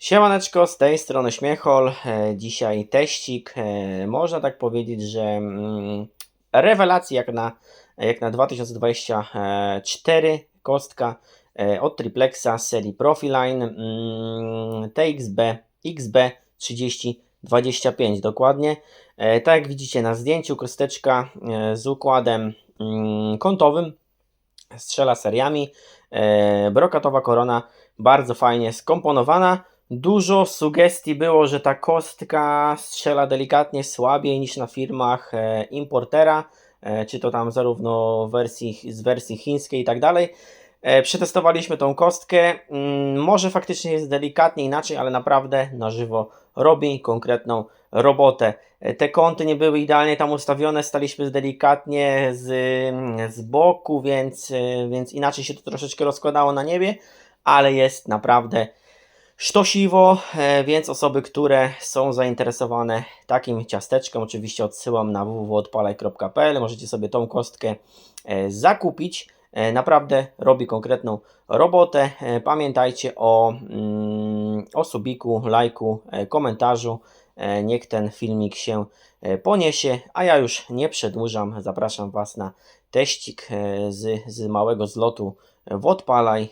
Siemaneczko, z tej strony Śmiechol. E, Dzisiaj teścik. E, Można tak powiedzieć, że mm, rewelacja jak na, jak na 2024 kostka e, od Triplexa z serii Profiline mm, TXB XB 3025 dokładnie. Tak jak widzicie na zdjęciu, kosteczka z układem mm, kątowym strzela seriami. Brokatowa korona bardzo fajnie skomponowana. Dużo sugestii było, że ta kostka strzela delikatnie słabiej niż na firmach e, importera, e, czy to tam zarówno wersji, z wersji chińskiej i tak dalej. E, Przetestowaliśmy tą kostkę. Mm, Może faktycznie jest delikatnie inaczej, ale naprawdę na żywo robi konkretną robotę. Te kąty nie były idealnie tam ustawione, staliśmy delikatnie z, z boku, więc, więc inaczej się to troszeczkę rozkładało na niebie, ale jest naprawdę sztosiwo, e, więc osoby, które są zainteresowane takim ciasteczkiem, oczywiście odsyłam na www.odpalaj.pl, możecie sobie tą kostkę e, zakupić. E, Naprawdę robi konkretną robotę. Pamiętajcie o, mm, o subiku, lajku, komentarzu. Niech ten filmik się poniesie, a ja już nie przedłużam. Zapraszam Was na teścik z, z małego zlotu w Odpalaj.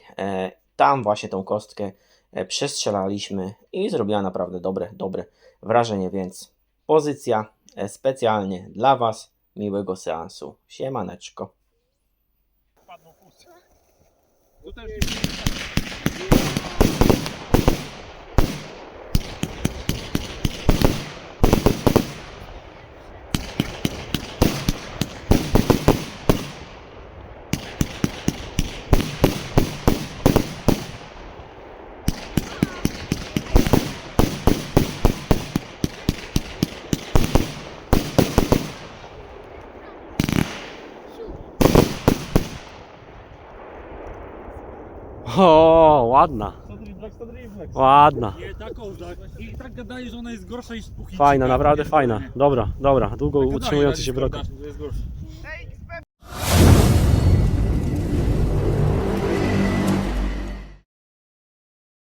Tam właśnie tą kostkę e, przestrzelaliśmy i zrobiła naprawdę dobre, dobre wrażenie, więc pozycja e, specjalnie dla Was. Miłego seansu. Siemaneczko. O, ładna, ładna. Nie, taką tak. I tak gadaje, że ona jest gorsza niż puchiczka. Fajna, naprawdę fajna. Dobra, dobra, długo utrzymujący się brok. To jest gorsza.